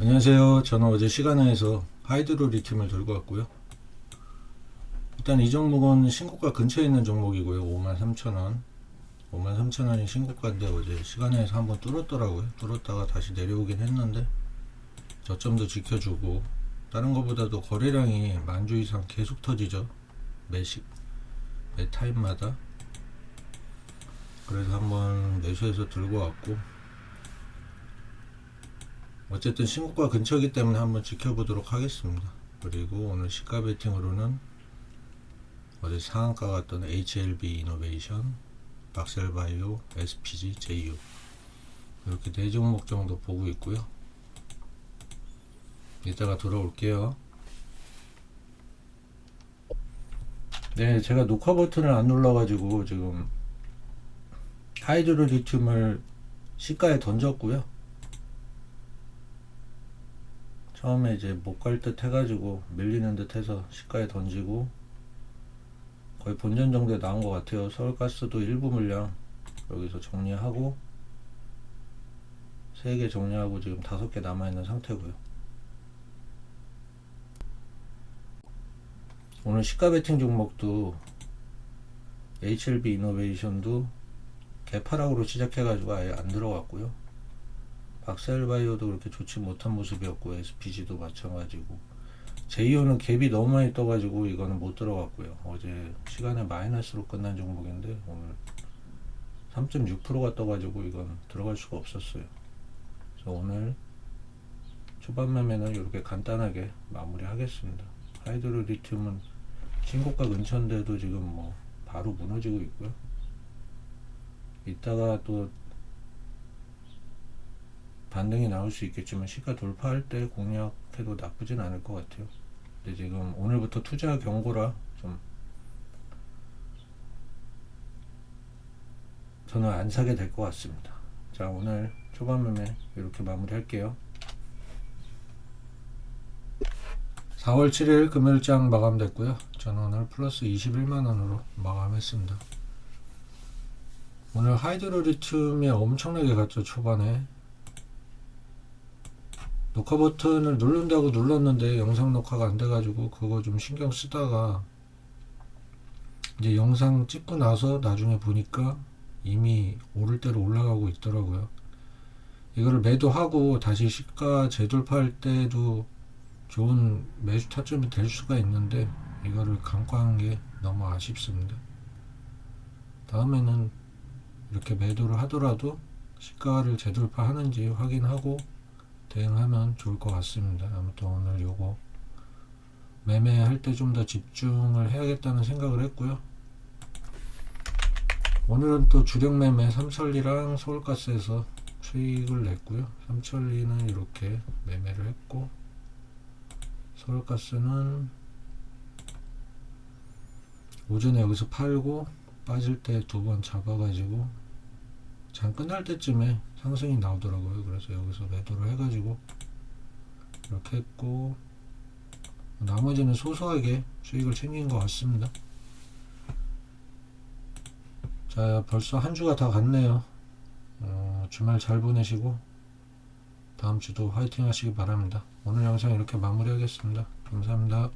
안녕하세요. 저는 어제 시간에서 하이드로 리튬을 들고 왔고요. 일단 이 종목은 신고가 근처에 있는 종목이고요. 53,000원. 53,000원이 신고가인데 어제 시간에서 한번 뚫었더라고요. 뚫었다가 다시 내려오긴 했는데 저점도 지켜주고 다른 것보다도 거래량이 만주 이상 계속 터지죠. 매식 매 타임마다. 그래서 한번 매수해서 들고 왔고 어쨌든 신고가 근처이기 때문에 한번 지켜보도록 하겠습니다. 그리고 오늘 시가 베팅으로는 어제 상한가 갔던 HLB 이노베이션, 박셀바이오, SPG, JU 이렇게 네 종목 정도 보고 있고요. 이따가 돌아올게요. 네, 제가 녹화 버튼을 안 눌러가지고 지금 하이드로 리튬을 시가에 던졌고요. 처음에 이제 못 갈 듯 해가지고 밀리는 듯 해서 시가에 던지고 거의 본전 정도에 나온 것 같아요. 서울가스도 일부 물량 여기서 정리하고 3개 정리하고 지금 5개 남아있는 상태고요. 오늘 시가 베팅 종목도 HLB 이노베이션도 개파락으로 시작해가지고 아예 안 들어갔고요. 박셀바이오도 그렇게 좋지 못한 모습이었고 SPG도 마찬가지고 제이오는 갭이 너무 많이 떠가지고 이거는 못 들어갔고요. 어제 시간에 마이너스로 끝난 종목인데 오늘 3.6%가 떠가지고 이건 들어갈 수가 없었어요. 그래서 오늘 초반 매매는 이렇게 간단하게 마무리하겠습니다. 하이드로 리튬은 신고가 근처인데도 지금 뭐 바로 무너지고 있고요. 이따가 또 반등이 나올 수 있겠지만 시가 돌파할 때 공략해도 나쁘진 않을 것 같아요. 근데 지금 오늘부터 투자 경고라 좀 저는 안 사게 될 것 같습니다. 자 오늘 초반 매매 이렇게 마무리할게요. 4월 7일 금요일장 마감됐고요. 저는 오늘 플러스 21만원으로 마감했습니다. 오늘 하이드로 리튬이 엄청나게 갔죠 초반에 녹화 버튼을 누른다고 눌렀는데 영상 녹화가 안 돼가지고 그거 좀 신경 쓰다가 이제 영상 찍고 나서 나중에 보니까 이미 오를 대로 올라가고 있더라고요. 이거를 매도하고 다시 시가 재돌파할 때도 좋은 매수 타점이 될 수가 있는데 이거를 간과한 게 너무 아쉽습니다. 다음에는 이렇게 매도를 하더라도 시가를 재돌파하는지 확인하고 대응하면 좋을 것 같습니다. 아무튼 오늘 요거 매매할 때 좀 더 집중을 해야겠다는 생각을 했고요. 오늘은 또 주력 매매 삼천리랑 서울가스에서 수익을 냈고요. 삼천리는 이렇게 매매를 했고 서울가스는 오전에 여기서 팔고 빠질 때 두 번 잡아가지고 장 끝날 때쯤에 상승이 나오더라고요. 그래서 여기서 매도를 해가지고 이렇게 했고 나머지는 소소하게 수익을 챙긴 것 같습니다. 자 벌써 한 주가 다 갔네요. 어, 주말 잘 보내시고 다음 주도 화이팅 하시기 바랍니다. 오늘 영상 이렇게 마무리하겠습니다. 감사합니다.